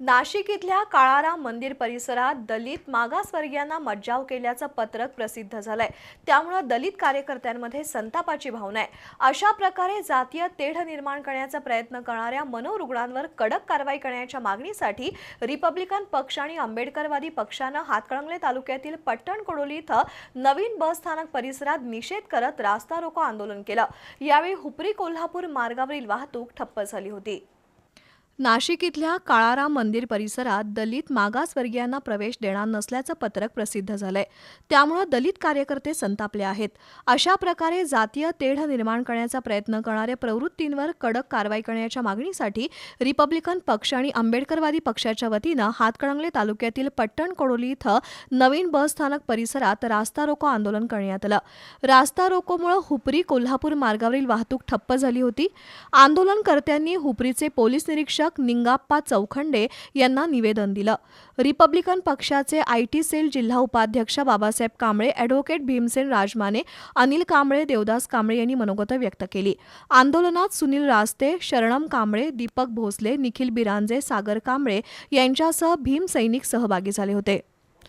नाशिक इथल्या काळाराम मंदिर परिसरात दलित मागासवर्गीयांना मज्जाव केल्याचं पत्रक प्रसिद्ध झालंय. त्यामुळं दलित कार्यकर्त्यांमध्ये संतापाची भावना आहे. अशा प्रकारे जातीय तेढ निर्माण करण्याचा प्रयत्न करणाऱ्या मनोरुग्णांवर कडक कारवाई करण्याच्या मागणीसाठी रिपब्लिकन पक्ष आणि आंबेडकरवादी पक्षानं हातकणंगले तालुक्यातील पट्टण कोडोली इथं नवीन बस स्थानक परिसरात निषेध करत रास्ता रोको आंदोलन केलं. यावेळी हुपरी कोल्हापूर मार्गावरील वाहतूक ठप्प झाली होती. नाशिक इथल्या काळाराम मंदिर परिसरात दलित मागासवर्गीयांना प्रवेश देणार नसल्याचं पत्रक प्रसिद्ध झालंय. त्यामुळं दलित कार्यकर्ते संतापले आहेत. अशा प्रकारे जातीय तेढ निर्माण करण्याचा प्रयत्न करणाऱ्या प्रवृत्तींवर कडक कारवाई करण्याच्या मागणीसाठी रिपब्लिकन पक्ष आणि आंबेडकरवादी पक्षाच्या वतीनं हातकणंगले तालुक्यातील पट्टण कोडोली इथं नवीन बस स्थानक परिसरात रास्ता रोको आंदोलन करण्यात आलं. रास्ता रोकोमुळे हुपरी कोल्हापूर मार्गावरील वाहतूक ठप्प झाली होती. आंदोलनकर्त्यांनी हुपरीचे पोलीस निरीक्षक निंगाप्पा चौखंडे यांना निवेदन दिलं. रिपब्लिकन पक्षाचे आय टी सेल जिल्हा उपाध्यक्ष बाबासाहेब कांबळे ॲडव्होकेट भीमसेन राजमाने अनिल कांबळे देवदास कांबळे यांनी मनोगत व्यक्त केली. आंदोलनात सुनील रास्ते शरणम कांबळे दीपक भोसले निखिल बिरांजे सागर कांबळे यांच्यासह भीम सैनिक सहभागी झाले होते.